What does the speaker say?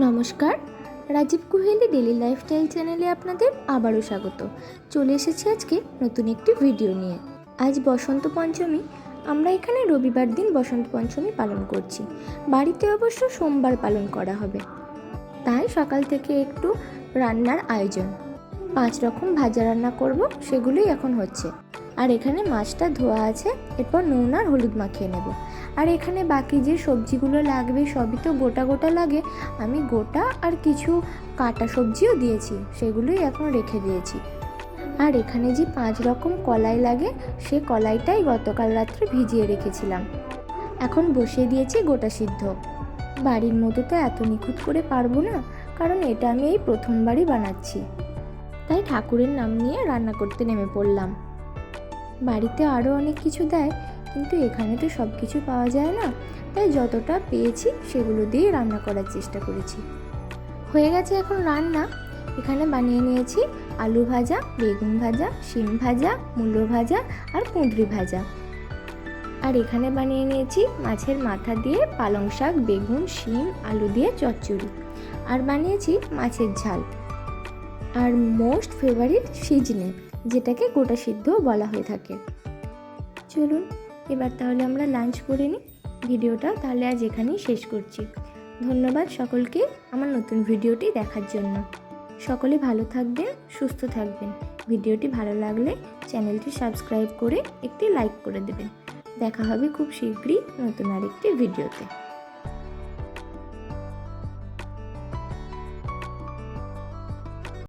নমস্কার। রাজীব কুহেলি daily lifestyle চ্যানেলে আপনাদের আবারও স্বাগত। চলে এসেছি আজকে নতুন একটি ভিডিও নিয়ে। আজ বসন্ত পঞ্চমী, আমরা এখানে রবিবার দিন বসন্ত পঞ্চমী পালন করছি। বাড়িতে অবশ্য সোমবার পালন করা হবে। তাই সকাল থেকে একটু রান্নার আয়োজন। পাঁচ রকম ভাজা রান্না করব, সেগুলোই এখন হচ্ছে। আর এখানে মাছটা ধোয়া আছে, এরপর নুন আর হলুদ মাখিয়ে নেব। আর এখানে বাকি যে সবজিগুলো লাগবে, সবই তো গোটা গোটা লাগে, আমি গোটা আর কিছু কাটা সবজিও দিয়েছি, সেগুলোই এখন রেখে দিয়েছি। আর এখানে যে পাঁচ রকম কলাই লাগে, সে কলাইটাই গতকাল রাত্রে ভিজিয়ে রেখেছিলাম। এখন বসিয়ে দিয়েছি গোটা সিদ্ধ। বাড়ির মতো তো এত নিখুঁত করে পারব না, কারণ এটা আমি এই প্রথমবারই বানাচ্ছি। তাই ঠাকুরের নাম নিয়ে রান্না করতে নেমে পড়লাম। বাড়িতে আরও অনেক কিছু দেয়, কিন্তু এখানে তো সব কিছু পাওয়া যায় না। তাই যতটা পেয়েছি সেগুলো দিয়ে রান্না করার চেষ্টা করেছি। হয়ে গেছে এখন রান্না। এখানে বানিয়ে নিয়েছি আলু ভাজা, বেগুন ভাজা, শিম ভাজা, মূলো ভাজা আর কুঁদরি ভাজা। আর এখানে বানিয়ে নিয়েছি মাছের মাথা দিয়ে পালং শাক, বেগুন, শিম, আলু দিয়ে চচ্চড়ি। আর বানিয়েছি মাছের ঝাল। আর মোস্ট ফেভারিট সিজনে। যেটাকে গোটা সিদ্ধ বলা হয়ে থাকে। চলুন, এবার তাহলে আমরা লাঞ্চ করে নিই। ভিডিওটা তাহলে আজ এখানেই শেষ করছি। ধন্যবাদ সকলকে আমার নতুন ভিডিওটি দেখার জন্য। সকলে ভালো থাকবেন, সুস্থ থাকবেন। ভিডিওটি ভালো লাগলে চ্যানেলটি সাবস্ক্রাইব করে একটি লাইক করে দেবেন। দেখা হবে খুব শীঘ্রই নতুন আরেকটি ভিডিওতে।